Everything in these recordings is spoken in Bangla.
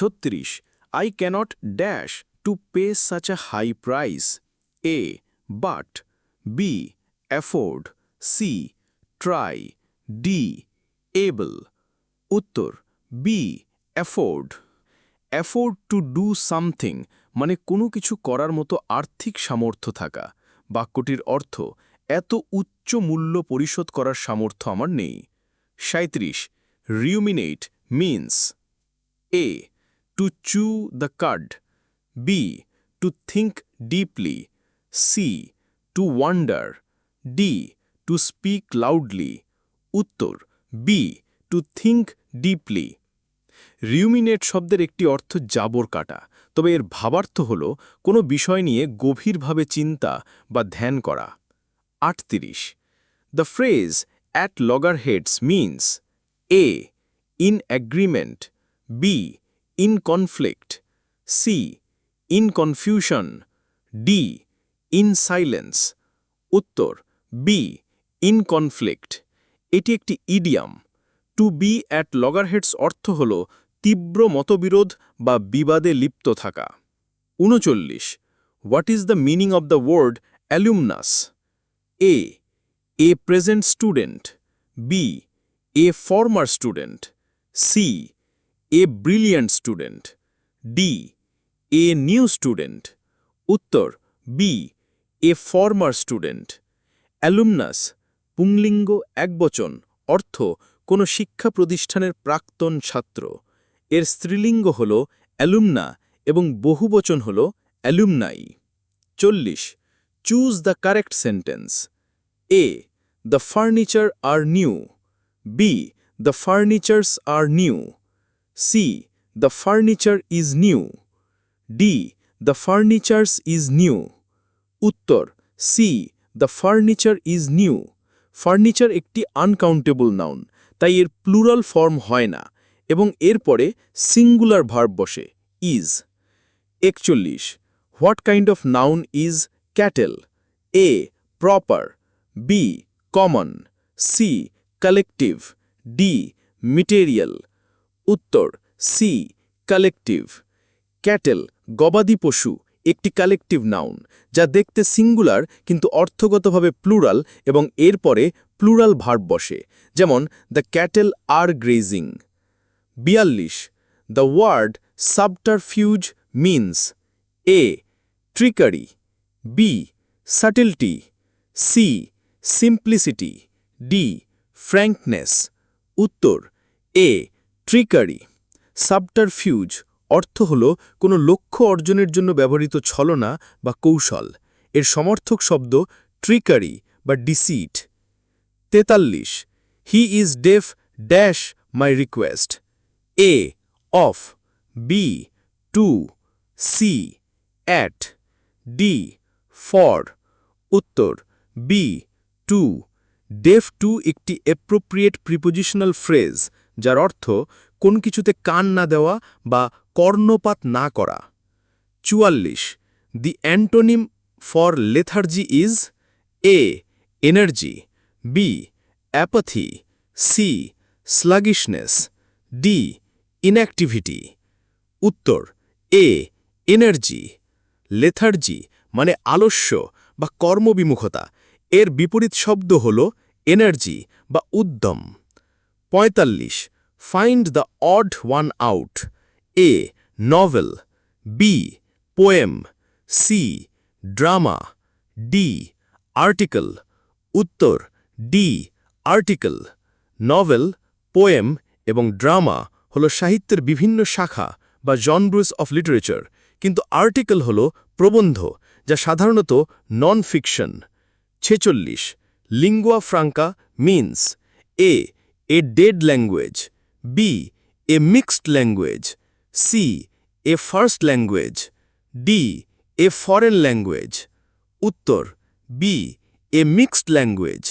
ছত্রিশ। I cannot dash to pay such a high price A but B afford C try D able উত্তর B afford afford to do something মানে কোনো কিছু করার মতো আর্থিক সামর্থ্য থাকা। বাক্যটির অর্থ, এত উচ্চ মূল্য পরিশোধ করার সামর্থ্য আমার নেই। সাঁত্রিশ ruminate means A to chew the cud B to think deeply C to wonder D to speak loudly উত্তর B to think deeply ruminate শব্দের একটি অর্থ জাবর কাটা। তবে এর ভাবার্থ হল কোনো বিষয় নিয়ে গভীরভাবে চিন্তা বা ধ্যান করা। আটত্রিশ। The phrase at loggerheads means A in agreement B in conflict C in confusion D in silence উত্তর বি ইন কনফ্লিক্ট এটি একটি idiom to be at loggerheads অর্থ হল তীব্র মতবিরোধ বা বিবাদে লিপ্ত থাকা। উনচল্লিশ what is the meaning of the word alumnus A a present student B a former student C a brilliant student D a new student উত্তর B a former student alumnus পুংলিঙ্গ একবচন অর্থ কোনো শিক্ষা প্রতিষ্ঠানের প্রাক্তন ছাত্র এর স্ত্রীলিঙ্গ হল অ্যালুমনা এবং বহুবচন হল অ্যালুমনাই চল্লিশ choose the correct sentence A the furniture are new B the furnitures are new C the furniture is new D the furnitures is new উত্তর C the furniture is new furniture একটি আনকাউন্টেবল নাউন তাই এর প্লুরাল ফর্ম হয় না, এবং এরপরে সিঙ্গুলার ভার্ব বসে ইজ একচল্লিশ what kind of noun is cattle A proper B common C collective D material উত্তর সি, কালেকটিভ। ক্যাটেল, গবাদি পশু, একটি কালেকটিভ নাউন, যা দেখতে সিঙ্গুলার কিন্তু অর্থগতভাবে প্লুরাল এবং এরপরে প্লুরাল ভার্ব বসে, যেমন দ্য ক্যাটেল আর গ্রেজিং। বিয়াল্লিশ, the word subterfuge means, A, trickery. B, subtlety. C, simplicity. D, frankness. উত্তর, এ, ট্রিকারি। সাবটারফিউজ অর্থ হল কোনো লক্ষ্য অর্জনের জন্য ব্যবহৃত ছলনা বা কৌশল। এর সমর্থক শব্দ ট্রিকারি বা ডিসিট। তেতাল্লিশ, he is deaf dash my request. A, of. B, to. C, at. D, for. উত্তর, বি, টু। ডেফ টু একটি অ্যাপ্রোপ্রিয়েট প্রিপোজিশনাল ফ্রেজ, যার অর্থ কোন কিছুতে কান না দেওয়া বা কর্ণপাত না করা। চুয়াল্লিশ the antonym for lethargy is A energy B apathy C sluggishness D inactivity উত্তর এ এনার্জি লেথার্জি মানে আলস্য বা কর্মবিমুখতা। এর বিপরীত শব্দ হল এনার্জি বা উদ্যম। পঁয়তাল্লিশ find the odd one out A novel B poem C drama D article উত্তর ডি আর্টিকেল নভেল পোয়েম এবং ড্রামা হল সাহিত্যের বিভিন্ন শাখা বা জনব্রুস অফ লিটারেচার কিন্তু আর্টিকেল হল প্রবন্ধ, যা সাধারণত নন ফিকশন ছেচল্লিশ lingua franca means A a dead language B a mixed language C a first language D a foreign language উত্তর B a mixed language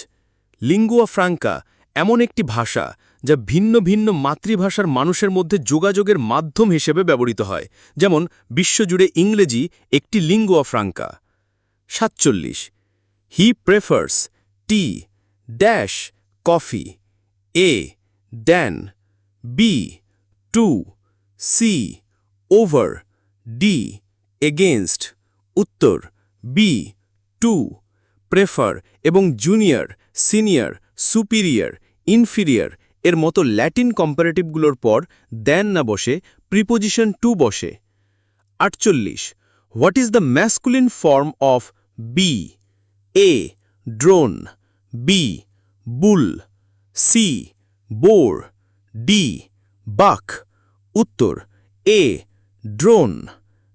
lingua franca এমন একটি ভাষা যা ভিন্ন ভিন্ন মাতৃভাষার মানুষের মধ্যে যোগাযোগের মাধ্যম হিসেবে ব্যবহৃত হয়। যেমন, বিশ্বজুড়ে ইংরেজি একটি লিঙ্গুয়া ফ্রাঙ্কা সাতচল্লিশ। He prefers tea dash coffee A than B to C over D against উত্তর বি টু প্রেফার এবং জুনিয়র সিনিয়র সুপিরিয়র ইনফিরিয়র এর মতো ল্যাটিন কম্পারেটিভগুলোর পর দেন না বসে প্রিপোজিশন টু বসে। আটচল্লিশ what is the masculine form of bee A drone B bull C boar D, buck. উত্তর, এ, ড্রোন।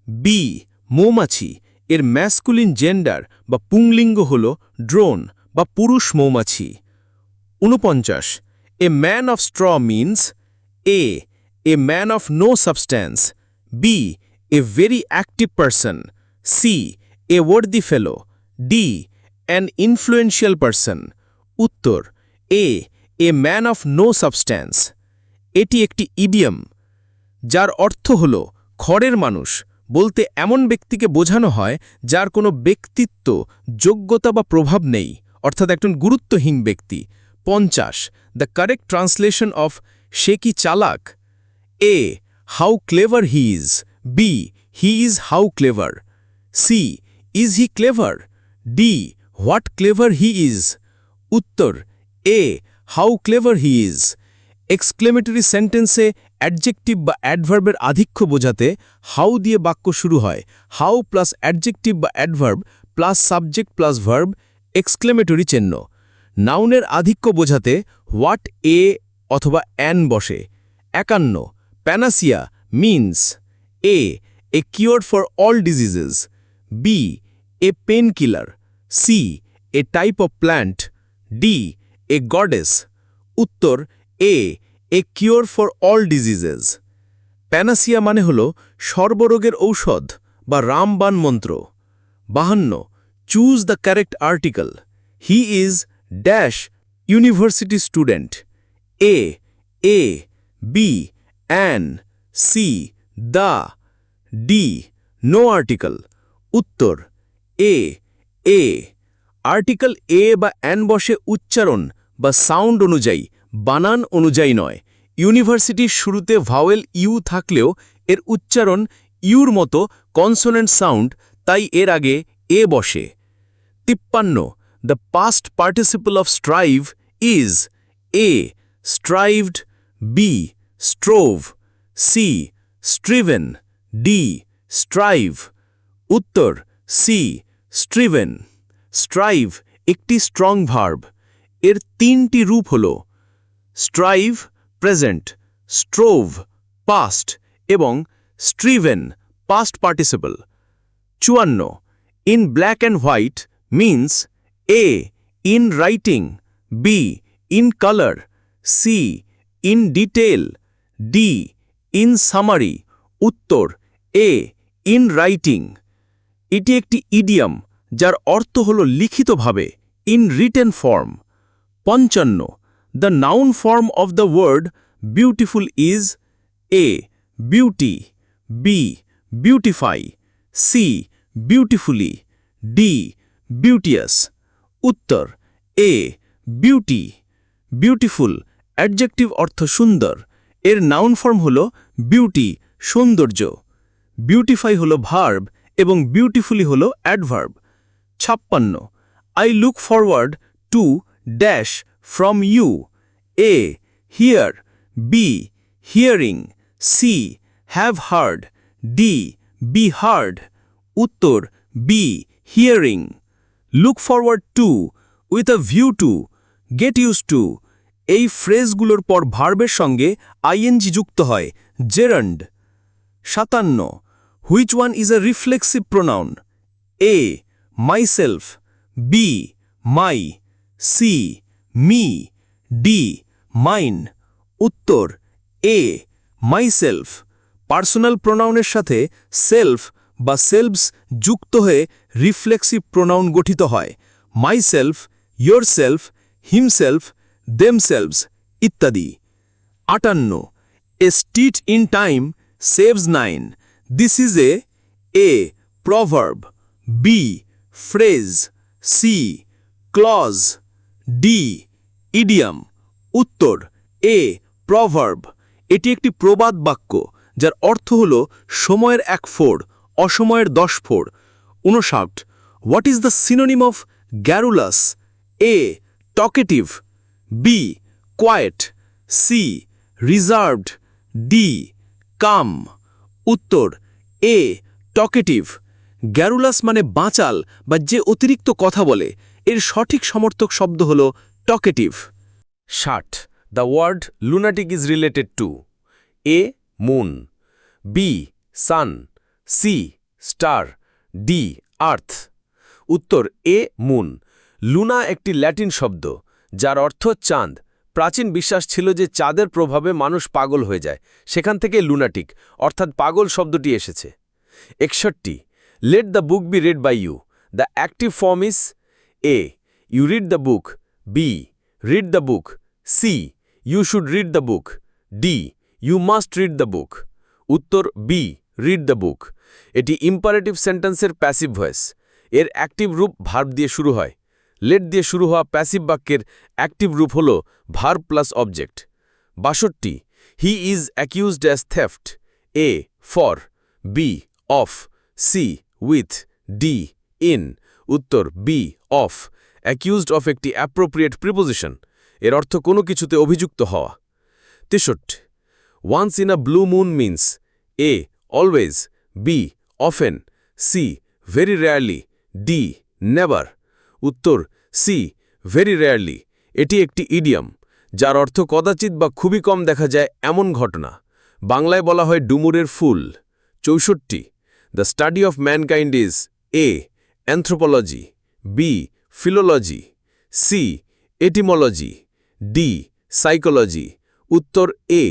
বি, মৌমাছি। এর ম্যাসকুলিন জেন্ডার বা পুংলিঙ্গ হল ড্রোন বা পুরুষ মৌমাছি। উনপঞ্চাশ a man of straw means. A a man of no substance. B, a very active person. C, a worthy fellow. D, an influential person. উত্তর, A a man of no substance. এটি একটি ইডিয়ম, যার অর্থ হল খড়ের মানুষ। বলতে এমন ব্যক্তিকে বোঝানো হয় যার কোনো ব্যক্তিত্ব, যোগ্যতা বা প্রভাব নেই। অর্থাৎ একজন গুরুত্বহীন ব্যক্তি। পঞ্চাশ, দ্য কারেক্ট ট্রান্সলেশন অফ সে কি চালাক? A, how clever he is. B, he is how clever. C, is he clever? D, what clever he is. উত্তর, A, how clever he is. Exclamatory সেন্টেন্সে অ্যাডজেক্টিভ বা অ্যাডভার্বের আধিক্য বোঝাতে হাউ দিয়ে বাক্য শুরু হয়। হাউ প্লাস অ্যাডজেক্টিভ বা adverb plus subject plus verb exclamatory চিহ্ন। নাউনের আধিক্য বোঝাতে হোয়াট এ অথবা অ্যান বসে। একান্ন। Panacea means A a cure for all diseases. B, a pain killer. C, a type of plant. D, a goddess. উত্তর A a cure for all diseases panacea মানে হল সর্বরোগের ঔষধ বা রামবান মন্ত্র। বাহান্ন choose the correct article he is dash university student A a B an C the D no article উত্তর এ এ আর্টিকেল এ বা অ্যান বসে উচ্চারণ বা সাউন্ড অনুযায়ী বানান অনুযায়ী নয়। ইউনিভার্সিটির শুরুতে ভাওয়েল ইউ থাকলেও এর উচ্চারণ ইউর মতো কনসোনেন্ট সাউন্ড, তাই এর আগে এ বসে। তিপ্পান্ন, the past participle of strive is A, strived B, strove, C, striven, D, strive, উত্তর, সি, স্ট্রিভেন, স্ট্রাইভ একটি স্ট্রং ভার্ব। এর তিনটি রূপ হল স্ট্রাইভ, প্রেজেন্ট, স্ট্রোভ, পাস্ট এবং স্ট্রিভেন, পাস্ট পার্টিসিপল। চুয়ান্ন, in black and white means A, in writing, B, in colour, C, in detail D, in summary, উত্তর, এ, ইন রাইটিং। এটি একটি ইডিয়াম, যার অর্থ হল লিখিতভাবে, ইন রিটেন ফর্ম। পঞ্চান্ন the noun form of the word beautiful is A beauty B beautify C beautifully D beauteous উত্তর এ বিউটি বিউটিফুল অ্যাডজেক্টিভ অর্থ সুন্দর। এর নাউন ফর্ম হল বিউটি সৌন্দর্য। বিউটিফাই হল ভার্ব এবং বিউটিফুলি হল অ্যাডভার্ব ছাপ্পান্ন I look forward to dash from you A hear B hearing C have heard D be heard উত্তর B hearing look forward to with a view to get use to এই ফ্রেজগুলোর পর ভার্বের সঙ্গে আইএনজি যুক্ত হয় জেরান্ড সাতান্ন which one is a reflexive pronoun A myself B my C me, D, mine, উত্তর, এ, মাইসেলফ। পার্সোনাল প্রোনাউনের সাথে সেলফ বা সেলভস যুক্ত হয়ে রিফ্লেক্সিভ প্রোনাউন গঠিত হয়। Myself yourself himself, themselves ইত্যাদি। আটান্ন, a stitch in time saves nine. This is a A, proverb. B, phrase. C, clause. D idiom উত্তর, এ প্রভার্ব এটি একটি প্রবাদ বাক্য, যার অর্থ হল সময়ের এক ফোড়, অসময়ের দশ ফোড়। উনষাট what is the synonym of garrulous A talkative B quiet C reserved D calm উত্তর, এ টকেটিভ গ্যারুলাস মানে বাঁচাল বা যে অতিরিক্ত কথা বলে। এর সঠিক সমর্থক শব্দ হল টকেটিভ। ষাট। The word lunatic is related to A moon B sun C star D earth উত্তর এ মুন লুনা একটি ল্যাটিন শব্দ, যার অর্থ চাঁদ। প্রাচীন বিশ্বাস ছিল যে চাঁদের প্রভাবে মানুষ পাগল হয়ে যায়। সেখান থেকে লুনাটিক অর্থাৎ পাগল শব্দটি এসেছে। একষট্টি। Let the book be read by you the active form is A you read the book B read the book C you should read the book D you must read the book উত্তর বি রিড দ্য বুক এটি ইম্পারেটিভ সেন্টেন্সের প্যাসিভ ভয়েস এর অ্যাক্টিভ রূপ ভার্ব দিয়ে শুরু হয়। লেট দিয়ে শুরু হওয়া প্যাসিভ বাক্যের অ্যাক্টিভ রূপ হল ভার্ব প্লাস অবজেক্ট বাষট্টি। He is accused as theft A for B of C with D in উত্তর বি অফ অ্যাকিউজড অফ একটি অ্যাপ্রোপ্রিয়েট প্রিপোজিশন এর অর্থ কোনো কিছুতে অভিযুক্ত হওয়া। তেষট্টি। Once in a blue moon means A always B often C very rarely D never উত্তর সি ভেরি রেয়ারলি এটি একটি ইডিয়াম যার অর্থ কদাচিৎ বা খুবই কম দেখা যায় এমন ঘটনা। বাংলায় বলা হয় ডুমুরের ফুল। চৌষট্টি। The study of mankind is A anthropology B philology C etymology D psychology উত্তর এ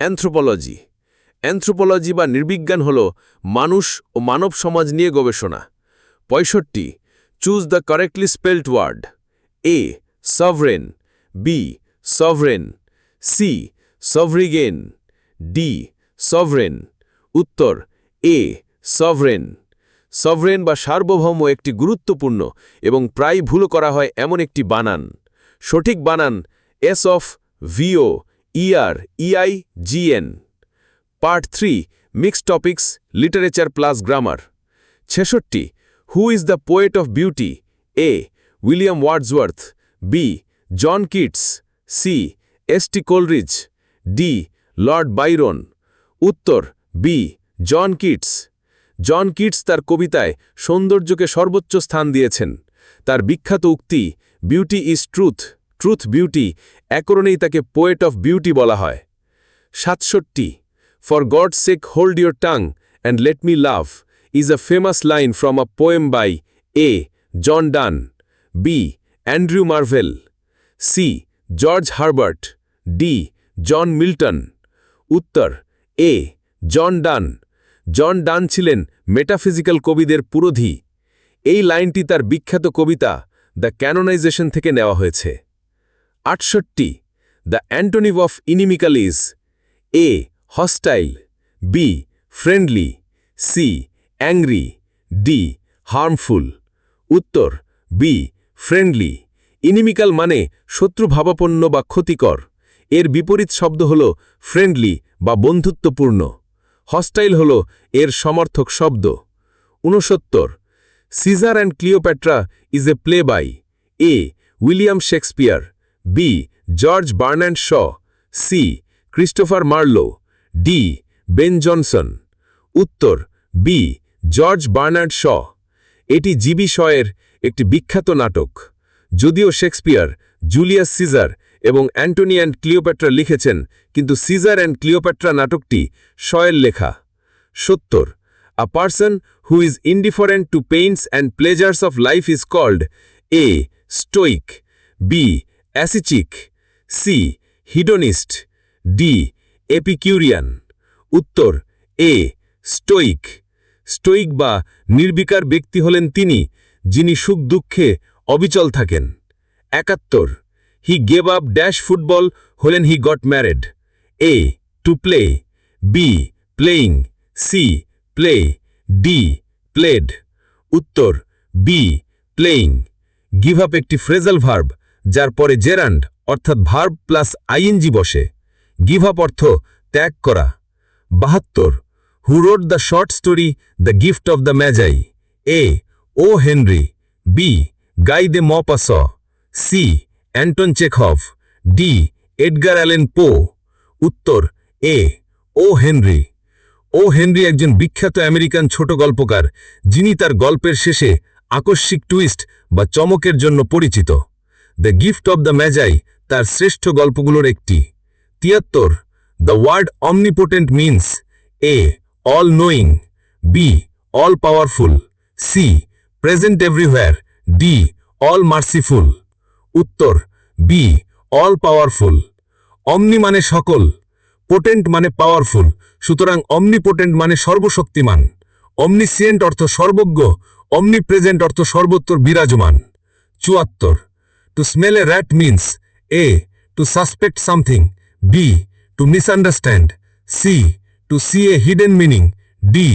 অ্যান্থ্রোপোলজি অ্যান্থ্রোপোলজি বা নির্বিজ্ঞান হল মানুষ ও মানব সমাজ নিয়ে গবেষণা। পঁয়ষট্টি choose the correctly spelled word A sovereign B sovereign C sovereign D sovereign উত্তর এ সভরেন। সভরেন বা সার্বভৌম একটি গুরুত্বপূর্ণ এবং প্রায় ভুল করা হয় এমন একটি বানান। সঠিক বানান S of V O E R E I G N part three, mixed topics, literature plus grammar. ছেষট্টি, who is the poet of beauty? A, William Wordsworth. B, John Keats. C, S T Coleridge. D, Lord Byron. উত্তর, B, John Keats. John Keats তার কবিতায় সৌন্দর্যকে সর্বোচ্চ স্থান দিয়েছেন। তার বিখ্যাত উক্তি beauty is truth truth beauty একরণেই তাকে পোয়েট অফ বিউটি বলা হয়। সাতষট্টি for God sake hold your tongue and let me love is a famous line from a poem by A John Donne B Andrew Marvell C George Herbert D John Milton উত্তর এ জন ডান জন ডান ছিলেন মেটাফিজিক্যাল কবিদের পুরোধি। এই লাইনটি তার বিখ্যাত কবিতা দ্য ক্যানোনাইজেশন থেকে নেওয়া হয়েছে। আটষট্টি, the antonym of inimical is A hostile, B friendly, C angry, D harmful. উত্তর, বি ফ্রেন্ডলি। ইনিমিক্যাল মানে শত্রুভাবাপন্ন বা ক্ষতিকর। এর বিপরীত শব্দ হল ফ্রেন্ডলি বা বন্ধুত্বপূর্ণ। হস্টাইল হল এর সমর্থক শব্দ। ঊনসত্তর, Caesar and Cleopatra is a play by A, William Shakespeare, B, George Bernard Shaw, C, Christopher Marlowe, D, Ben Jonson. উত্তর, বি, জর্জ বার্নার্ড শ। এটি জিবি শয়ের একটি বিখ্যাত নাটক। যদিও শেক্সপিয়ার, জুলিয়াস সিজার এবং অ্যান্টনি অ্যান্ড ক্লিওপ্যাট্রা লিখেছেন, কিন্তু সিজার অ্যান্ড ক্লিওপ্যাট্রা নাটকটি শয়ের লেখা। সত্তর a person who is indifferent to pains and pleasures of life is called A stoic B ascetic C hedonist D epicurean উত্তর এ স্টোইক স্টোইক বা নির্বিকার ব্যক্তি হলেন তিনি, যিনি সুখ দুঃখে অবিচল থাকেন। একাত্তর he gave up dash football হলেন he got married A to play B playing C play D played উত্তর বি প্লেইং গিভ আপ একটি ফ্রেজাল ভার্ব যার পরে জেরান্ড অর্থাৎ ভার্ব প্লাস আইএনজি বসে গিভ আপ অর্থ ত্যাগ করা বাহাত্তর who wrote the short story the gift of the Magi A O Henry B Guy de Maupassant C Anton Chekhov, D, Edgar Allan Poe, উত্তর, এ, ও হেনরি। ও হেনরি একজন বিখ্যাত আমেরিকান ছোট গল্পকার, যিনি তার গল্পের শেষে আকস্মিক টুইস্ট বা চমকের জন্য পরিচিত। The gift of the Magi তার শ্রেষ্ঠ গল্পগুলোর একটি। তিয়াত্তর, the word omnipotent means, A, all knowing, B, all powerful, C, present everywhere, D, all merciful. উত্তর বি অল পাওয়ারফুল অমনি মানে সকল পোটেন্ট মানে পাওয়ারফুল সুতরাং অমনিপোটেন্ট মানে সর্বশক্তিমান। অমনিসিয়েন্ট অর্থ সর্বজ্ঞ অমনি প্রেজেন্ট অর্থ সর্বত্র বিরাজমান। চুয়াত্তর to smell a rat means A to suspect something B to misunderstand C to see a hidden meaning D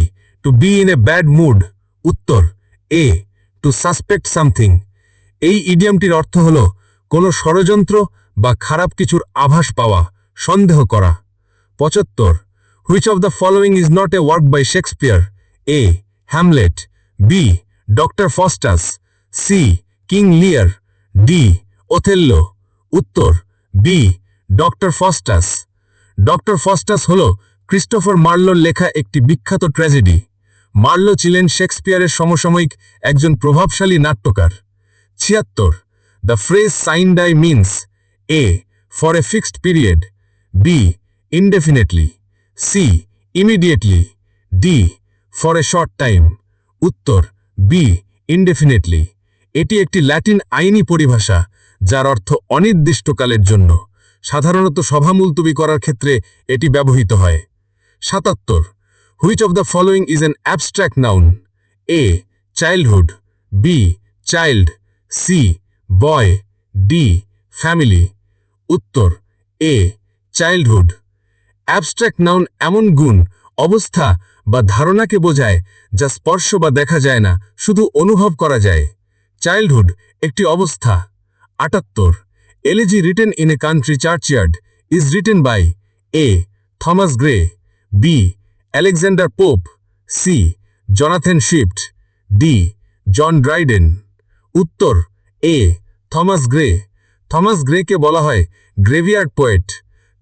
to be in a bad mood উত্তর এ টু সাসপেক্ট সামথিং এই ইডিয়ামটির অর্থ হল কোনো ষড়যন্ত্র বা খারাপ কিছুর আভাস পাওয়া, সন্দেহ করা। পঁচাত্তর which of the following is not a work by Shakespeare A Hamlet B Doctor Faustus C King Lear D Othello উত্তর B Doctor Faustus Doctor Faustus হল ক্রিস্টোফার মার্লোর লেখা একটি বিখ্যাত ট্র্যাজেডি মার্লো ছিলেন শেক্সপিয়ারের সমসাময়িক একজন প্রভাবশালী নাট্যকার। ছিয়াত্তর the phrase sine die means A for a fixed period B indefinitely C immediately D for a short time উত্তর বি ইনডেফিনেটলি এটি একটি ল্যাটিন আইনি পরিভাষা, যার অর্থ অনির্দিষ্টকালের জন্য। সাধারণত সভা মুলতুবি করার ক্ষেত্রে এটি ব্যবহৃত হয়। সাতাত্তর which of the following is an abstract noun A childhood B child C boy, D, family. উত্তর, এ, চাইল্ডহুড। অ্যাবস্ট্র্যাক্ট নাউন এমন গুণ, অবস্থা বা ধারণাকে বোঝায় যা স্পর্শ বা দেখা যায় না, শুধু অনুভব করা যায়। চাইল্ডহুড, একটি অবস্থা। আটাত্তর elegy written in a country churchyard is written by A Thomas Gray B Alexander Pope C Jonathan Swift D John Dryden উত্তর এ থমাস গ্রে। থমাস গ্রেকে বলা হয় গ্রেভিয়ার্ড পোয়েট।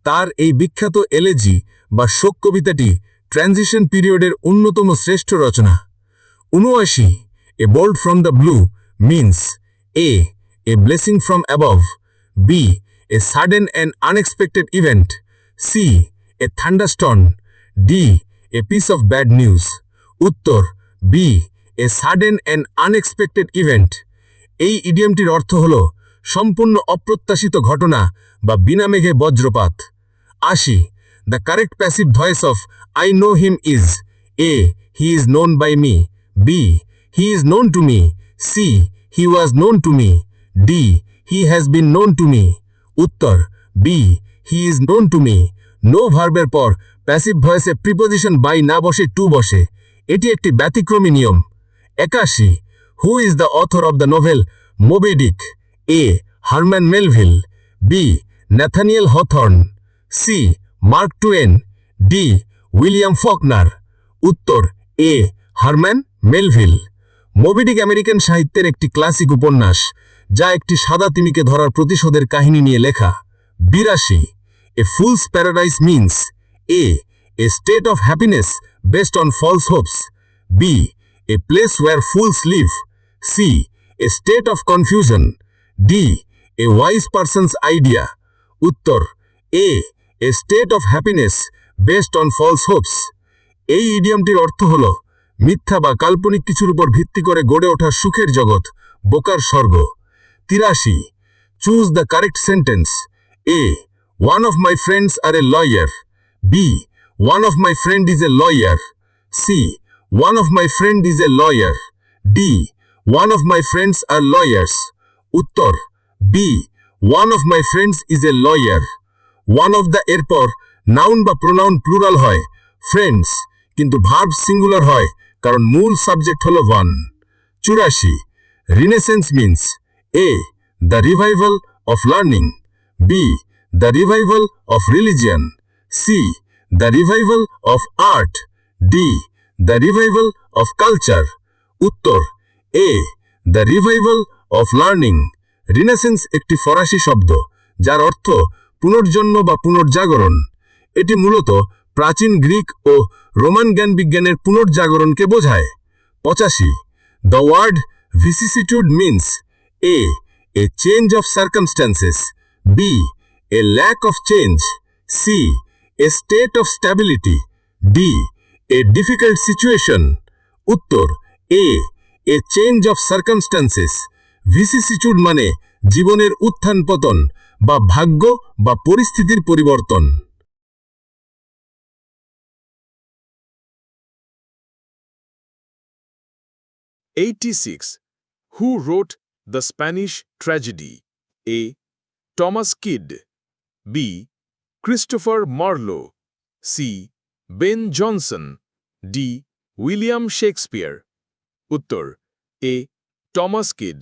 তার এই বিখ্যাত এলেজি বা শোক কবিতাটি ট্রানজিশন পিরিয়ডের অন্যতম শ্রেষ্ঠ রচনা। উনআশি, a bolt from the blue means A a blessing from above. B, a sudden and unexpected event. C, a thunderstorm D, a piece of bad news. উত্তর, B, a sudden and unexpected event. এই ইডিয়ামটির অর্থ হল সম্পূর্ণ অপ্রত্যাশিত ঘটনা বা বিনা মেঘে বজ্রপাত। আশি, the correct passive voice of I know him is. A, he is known by me. B, he is known to me. C, he was known to me. D, he has been known to me. উত্তর, B, he is known to me. Know ভার্বের পর প্যাসিভ ভয়েসে প্রিপোজিশন বাই না বসে টু বসে। এটি একটি ব্যতিক্রমী নিয়ম। একাশি who is the author of the novel Moby Dick A Herman Melville B Nathaniel Hawthorne C Mark Twain D William Faulkner উত্তর A Herman Melville Moby Dick American সাহিত্যের একটি ক্লাসিক উপন্যাস, যা একটি সাদা তিমিকে ধরার প্রতিশোধের কাহিনী নিয়ে লেখা। বিরাশি a fool's paradise means A a state of happiness based on false hopes B a place where fools live C a state of confusion D a wise person's idea উত্তর A a state of happiness based on false hopes এই ইডিয়ামটির অর্থ হল, মিথ্যা বা কাল্পনিক কিছুর উপর ভিত্তি করে গড়ে ওঠা সুখের জগৎ, বোকার স্বর্গ। তিরাশি choose the correct sentence A one of my friends are a lawyer B one of my friend is a lawyer C one of my friend is a lawyer D one of my friends are lawyers উত্তর B one of my friends is a lawyer one of the এরপর নাউন বা প্রোনাউন প্লুরাল হয় ফ্রেন্ডস কিন্তু ভার্ব সিঙ্গুলার হয়, কারণ মূল সাবজেক্ট হলো ওয়ান চুরাশি. Renaissance means A the revival of learning B the revival of religion C the revival of art D the revival of culture উত্তর A the revival of learning renaissance একটি ফরাসি শব্দ, যার অর্থ পুনর্জন্ম বা পুনর্জাগরণ। এটি মূলত প্রাচীন গ্রিক ও রোমান জ্ঞান বিজ্ঞানের পুনর্জাগরণকে বোঝায়। পঁচাশি। The word vicissitude means A a change of circumstances B a lack of change C a state of stability D a difficult situation উত্তর A a change of circumstances vicissitude মানে জীবনের উত্থান পতন বা ভাগ্য বা পরিস্থিতির পরিবর্তন। Eighty six who wrote the Spanish tragedy A Thomas Kyd B Christopher Marlowe C Ben Jonson D William Shakespeare উত্তর A Thomas Kyd.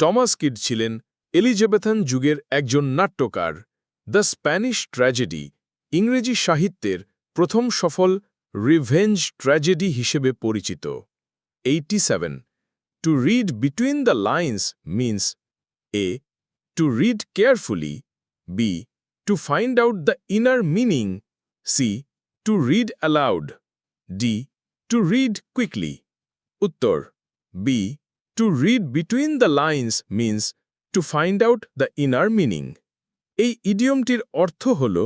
Thomas Kyd ছিলেন এলিজাবেথান যুগের একজন নাট্যকার। দ্য স্প্যানিশ ট্র্যাজেডি ইংরেজি সাহিত্যের প্রথম সফল রিভেঞ্জ ট্র্যাজেডি হিসেবে পরিচিত। Eighty seven. To read between the lines means A. To read carefully B. To find out the inner meaning C. To read aloud D. To read quickly. উত্তর B. To read between the lines means to find out the inner meaning এই ইডিয়মটির অর্থ হল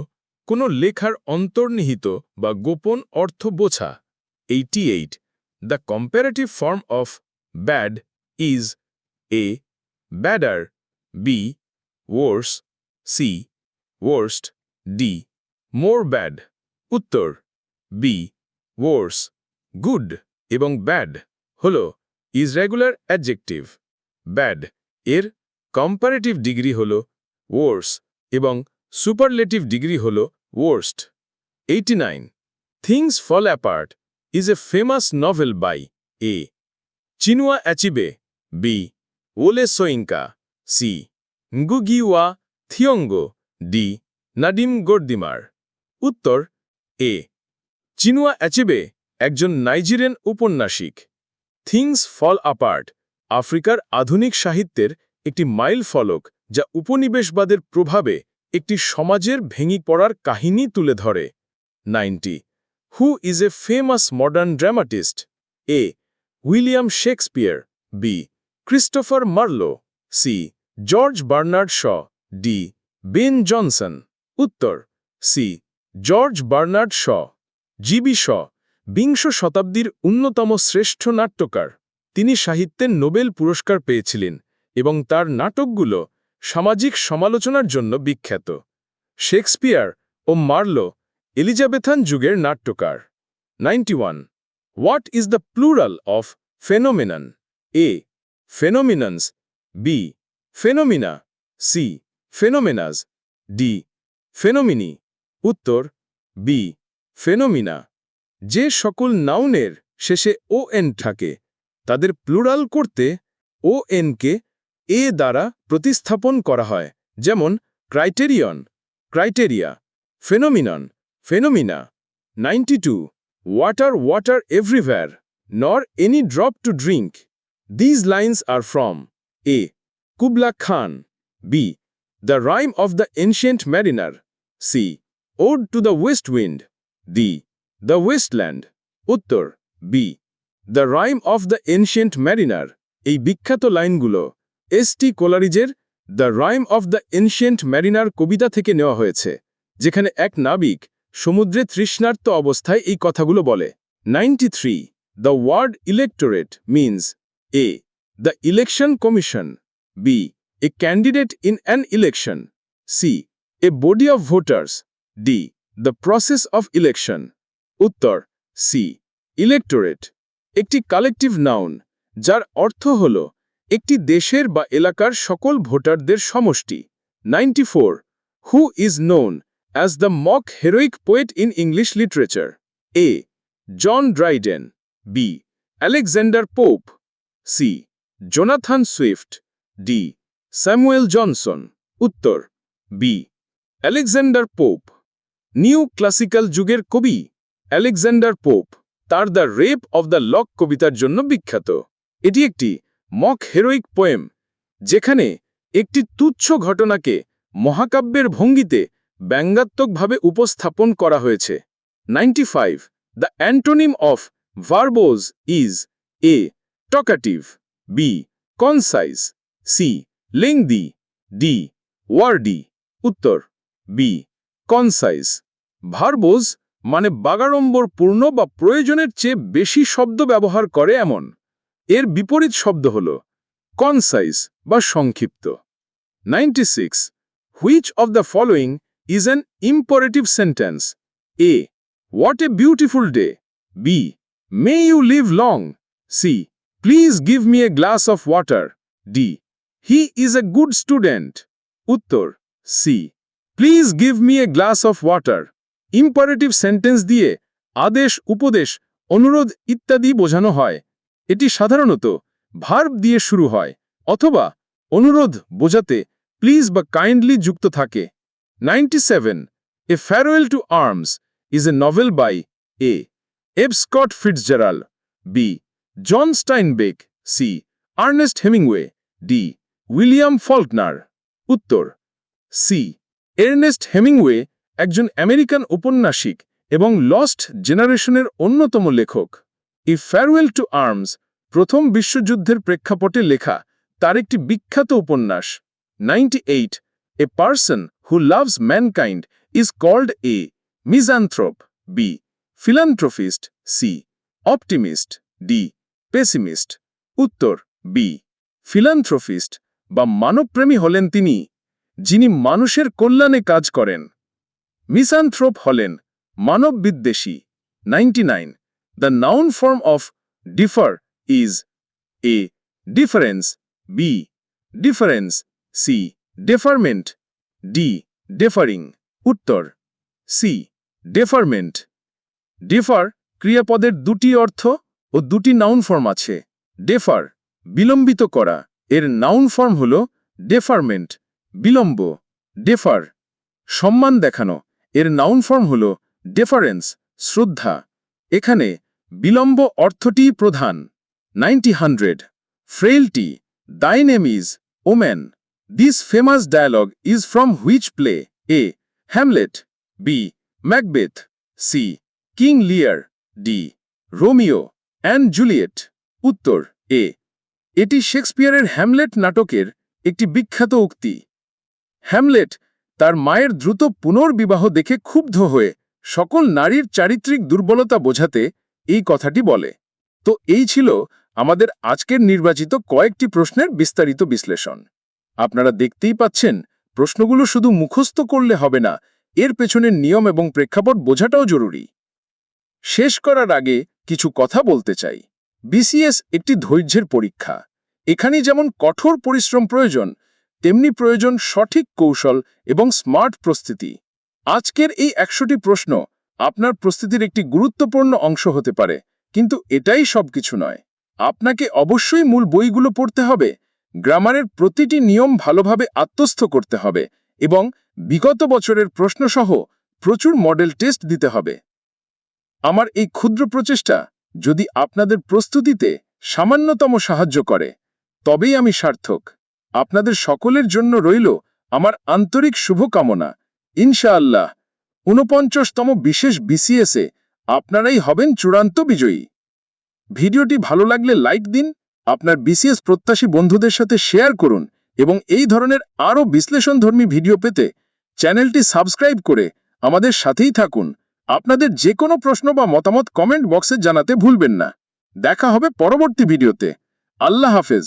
কোনো লেখার অন্তর্নিহিত বা গোপন অর্থ বোঝা 88 The comparative form of bad is A. Badder B. Worse C. Worst D. More bad উত্তর B. Worse Good এবং bad হল ইজ রেগুলার অ্যাডজেক্টিভ ব্যাড এর কম্পারেটিভ ডিগ্রি হল ওর্স এবং সুপারলেটিভ ডিগ্রি হল worst eighty nine Things Fall Apart is a famous novel by A Chinua Achebe B Wole Soyinka C গুগিওয়া থিয়ঙ্গ D নাডিম গোর্দিমার উত্তর এ চিনুয়া অ্যাচিবে একজন নাইজেরিয়ান উপন্যাসিক. থিংস ফল আপার্ট আফ্রিকার আধুনিক সাহিত্যের একটি মাইল ফলক যা উপনিবেশবাদের প্রভাবে একটি সমাজের ভেঙে পড়ার কাহিনী তুলে ধরে। Ninety who is a famous modern dramatist A William Shakespeare B Christopher Marlowe C George Bernard Shaw D Ben Jonson উত্তর C George Bernard Shaw GB Shaw বিংশ শতাব্দীর অন্যতম শ্রেষ্ঠ নাট্যকার। তিনি সাহিত্যের নোবেল পুরস্কার পেয়েছিলেন এবং তার নাটকগুলো সামাজিক সমালোচনার জন্য বিখ্যাত। শেক্সপিয়ার ও মার্লো এলিজাবেথান যুগের নাট্যকার। 91 what is the plural of phenomenon? A. Phenomenons. B. Phenomena. C. Phenomenas. D. Phenomeni. উত্তর। বি. ফেনোমিনা। যে সকল নাউনের শেষে ও এন থাকে, তাদের প্লুরাল করতে ও এনকে এ দ্বারা প্রতিস্থাপন করা হয়, যেমন criterion, criteria, phenomenon, phenomena 92 water water everywhere, nor, any drop to drink these lines are from A Kubla Khan B the Rime of the Ancient Mariner C Ode to the West Wind D the Waste Land উত্তর B the Rime of the Ancient Mariner এই বিখ্যাত লাইনগুলো S T কোলারিজের the Rime of the Ancient Mariner কবিতা থেকে নেওয়া হয়েছে, যেখানে এক নাবিক সমুদ্রে তৃষ্ণার্ত অবস্থায় এই কথাগুলো বলে। 93 the word electorate means A the election commission B a candidate in an election C a body of voters D the process of election উত্তর সি ইলেকটোরেট একটি কালেকটিভ নাউন যার অর্থ হল একটি দেশের বা এলাকার সকল ভোটারদের সমষ্টি। 94. Four who is known as the mock heroic poet in English literature A John Dryden B Alexander Pope C Jonathan Swift D Samuel Johnson উত্তর B Alexander Pope new classical যুগের কবি। আলেকজান্ডার পোপ, তার the Rape of the Lock কবিতার জন্য বিখ্যাত। এটি একটি মক হেরোইক পোয়েম, যেখানে একটি তুচ্ছ ঘটনাকে মহাকাব্যের ভঙ্গিতে ব্যঙ্গাত্মকভাবে উপস্থাপন করা হয়েছে। Ninety five, the antonym of verbose is A talkative, B concise, C lengthy, D wordy, উত্তর, বি কনসাইজ। ভার্বোজ মানে বাগাড়ম্বর পূর্ণ বা প্রয়োজনের চেয়ে বেশি শব্দ ব্যবহার করে এমন। এর বিপরীত শব্দ হল কনসাইজ বা সংক্ষিপ্ত। Ninety six which of the following is an imperative sentence A what a beautiful day B may you live long C please give me a glass of water D he is a good student উত্তর C please give me a glass of water imperative sentence দিয়ে আদেশ, উপদেশ, অনুরোধ ইত্যাদি বোঝানো হয়। এটি সাধারণত ভার্ব দিয়ে শুরু হয়, অথবা অনুরোধ বোঝাতে প্লিজ বা কাইন্ডলি যুক্ত থাকে। Ninety seven, a farewell to arms is a novel by A, F Scott Fitzgerald B, John Steinbeck, C, Ernest Hemingway, D, William Faulkner. উত্তর, সি, এর্নেস্ট হেমিংওয়ে একজন আমেরিকান উপন্যাসিক এবং লস্ট জেনারেশনের অন্যতম লেখক। ই ফেয়ারওয়েল টু আর্মস প্রথম বিশ্বযুদ্ধের প্রেক্ষাপটে লেখা তার একটি বিখ্যাত উপন্যাস। Ninety eight a person who loves mankind is called A misanthrope B philanthropist C optimist D pessimist উত্তর বি ফিলান্থ্রোফিস্ট বা মানবপ্রেমী হলেন তিনি, যিনি মানুষের কল্যাণে কাজ করেন। মিসান্থ্রোপ হলেন মানব বিদ্বেষী ninety nine, the noun form of defer is A difference B, difference C, deferment D, deferring. উত্তর, সি, ডেফারমেন্ট। ডেফার ক্রিয়াপদের দুটি অর্থ ও দুটি নাউন ফর্ম আছে। ডেফার, বিলম্বিত করা। এর নাউন ফর্ম হল ডেফারমেন্ট, বিলম্ব। ডেফার, সম্মান দেখানো। এর নাউন ফর্ম হল ডেফারেন্স শ্রদ্ধা। এখানে বিলম্ব অর্থটিই প্রধান। Ninety hundred frailty thy name is woman this famous dialogue is from which play A Hamlet B Macbeth C King Lear D Romeo and Juliet উত্তর এ এটি শেক্সপিয়ারের হ্যামলেট নাটকের একটি বিখ্যাত উক্তি। হ্যামলেট তার মায়ের দ্রুত পুনর্বিবাহ দেখে ক্ষুব্ধ হয়ে সকল নারীর চারিত্রিক দুর্বলতা বোঝাতে এই কথাটি বলে। তো এই ছিল আমাদের আজকের নির্বাচিত কয়েকটি প্রশ্নের বিস্তারিত বিশ্লেষণ। আপনারা দেখতেই পাচ্ছেন, প্রশ্নগুলো শুধু মুখস্থ করলে হবে না, এর পেছনের নিয়ম এবং প্রেক্ষাপট বোঝাটাও জরুরি। শেষ করার আগে কিছু কথা বলতে চাই। বিসিএস একটি ধৈর্যের পরীক্ষা। এখানে যেমন কঠোর পরিশ্রম প্রয়োজন তেমনি প্রয়োজন সঠিক কৌশল এবং স্মার্ট প্রস্তুতি। আজকের এই একশোটি প্রশ্ন আপনার প্রস্তুতির একটি গুরুত্বপূর্ণ অংশ হতে পারে, কিন্তু এটাই সবকিছু নয়। আপনাকে অবশ্যই মূল বইগুলো পড়তে হবে, গ্রামারের প্রতিটি নিয়ম ভালোভাবে আত্মস্থ করতে হবে এবং বিগত বছরের প্রশ্নসহ প্রচুর মডেল টেস্ট দিতে হবে। আমার এই ক্ষুদ্র প্রচেষ্টা যদি আপনাদের প্রস্তুতিতে সামান্যতম সাহায্য করে, তবেই আমি সার্থক। আপনাদের সকলের জন্য রইল আমার আন্তরিক শুভকামনা। ইনশাআল্লাহ, ঊনপঞ্চাশতম বিশেষ বিসিএসে আপনারাই হবেন চূড়ান্ত বিজয়ী। ভিডিওটি ভালো লাগলে লাইক দিন, আপনার বিসিএস প্রত্যাশী বন্ধুদের সাথে শেয়ার করুন এবং এই ধরনের আরও বিশ্লেষণধর্মী ভিডিও পেতে চ্যানেলটি সাবস্ক্রাইব করে আমাদের সাথেই থাকুন। আপনাদের যে কোনো প্রশ্ন বা মতামত কমেন্ট বক্সে জানাতে ভুলবেন না। দেখা হবে পরবর্তী ভিডিওতে। আল্লাহ হাফেজ।